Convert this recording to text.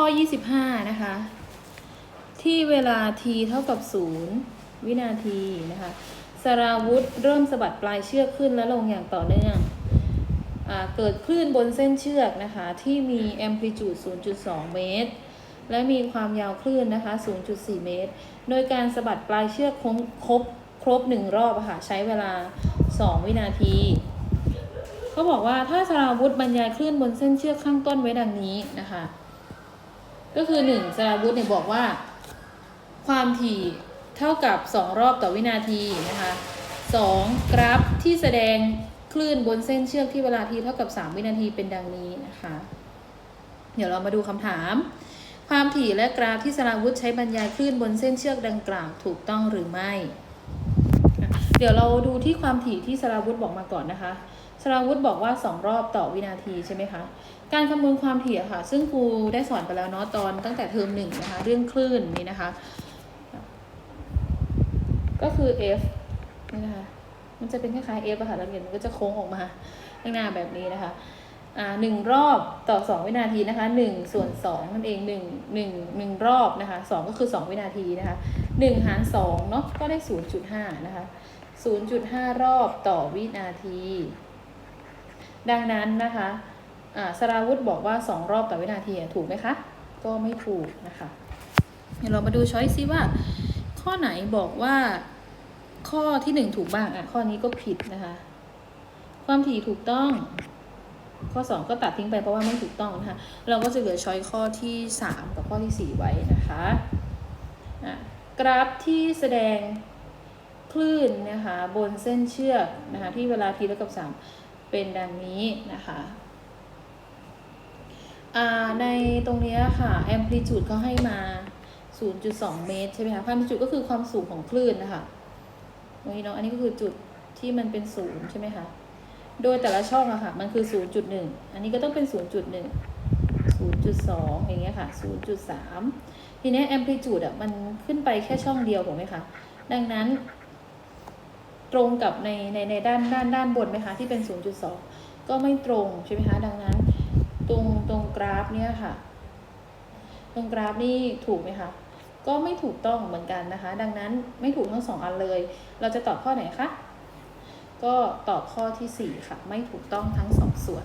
ข้อ 25 นะคะ ที่เวลา t เท่ากับ 0 วินาทีนะคะสราวุธเริ่มสะบัดปลายเชือกขึ้นและลงอย่างต่อเนื่องอเกิดคลื่นบนเส้นเชือกนะคะ ที่มีแอมพลิจูด 0.2 เมตร และมีความยาวคลื่นนะคะ 0.4 เมตร โดยการสะบัดปลายเชือกครบครบครบหนึ่งรอบะค่ะใช้เวลา 2 วินาทีเขาบอกว่าถ้าสราวุธบรรยายคลื่นบนเส้นเชือกข้างต้นไว้ดังนี้นะคะ ก็คือหนึ่งสราวุธเนี่ยบอกว่า ความถี่เท่ากับ 2 รอบต่อวินาทีนะคะสองกราฟที่แสดงคลื่นบนเส้นเชือกที่เวลาทีเท่ากับ 3 วินาทีเป็นดังนี้นะคะ เดี๋ยวเรามาดูคำถาม ความถี่และกราฟที่สราวุธใช้บรรยายคลื่นบนเส้นเชือกดังกล่าวถูกต้องหรือไม่ เดี๋ยวเราดูที่ความถี่ที่สราวุธบอกมาก่อนนะคะ สราวุธบอกว่า 2 รอบต่อวินาทีใช่ไหมคะ การคำนวณความถี่ค่ะ ซึ่งครูได้สอนไปแล้วเนาะตอนตั้งแต่เทอมหนึ่งนะคะ เรื่องคลื่นนี่นะคะ ก็คือ f นี่นะคะ มันจะเป็นคล้ายๆ f อะค่ะนักเรียนมันก็จะโค้งออกมาข้างหน้าแบบนี้นะคะอ่าหนึ่งรอบต่อสองวินาทีนะคะหนึ่งส่วนสองนั่นเองหนึ่งหนึ่งหนึ่งรอบนะคะสองก็คือสองวินาทีนะคะหนึ่งหารสองเนาะก็ได้ศูนย์จุดห้านะคะศูนย์จุดห้ารอบต่อวินาที ดังนั้นนะคะอ่าสราวุธบอกว่าสองรอบต่อวินาทีถูกไหมคะ ก็ไม่ถูกนะคะเดี๋ยวเรามาดูช้อยซิว่า ข้อไหนบอกว่า ข้อที่หนึ่งถูกบ้างอะข้อนี้ก็ผิดนะคะ ความถี่ถูกต้อง ข้อ 2 ก็ตัดทิ้งไปเพราะว่าไม่ถูกต้องนะคะเราก็จะเหลือช้อยข้อที่ 3 กับข้อที่ 4 ไว้นะคะอะกราฟที่แสดงคลื่นนะคะบนเส้นเชือกนะคะที่เวลาทีเท่ากับ3 เป็นดังนี้นะคะในตรงนี้ค่ะแอมพลิจูดเขาให้มา 0.2 เมตรใช่ไหมคะความจุดก็คือความสูงของคลื่นนะคะตรงนี้เนาะอันนี้ก็คือจุดที่มันเป็นศูนย์ใช่ไหมคะโดยแต่ละช่องอะค่ะ มันคือ 0.1 อันนี้ก็ต้องเป็น 0.1 0.2 อย่างเงี้ยค่ะ 0.3 ทีนี้แอมพลิจูดอะมันขึ้นไปแค่ช่องเดียวถูกไหมคะ ดังนั้น รงกับในในในด้านด้านด้านบนไหมคะที่เป็น 0.2 ก็ไม่ตรงใช่ไหมคะดังนั้น ตรงตรงกราฟเนี้ยค่ะ ตรงกราฟนี่ถูกไหมคะก็ไม่ถูกต้องเหมือนกันนะคะ ดังนั้นไม่ถูกทั้งสองอันเลย เราจะตอบข้อไหนคะก็ตอบข้อที่ 4 ค่ะ ไม่ถูกต้องทั้งสองส่วน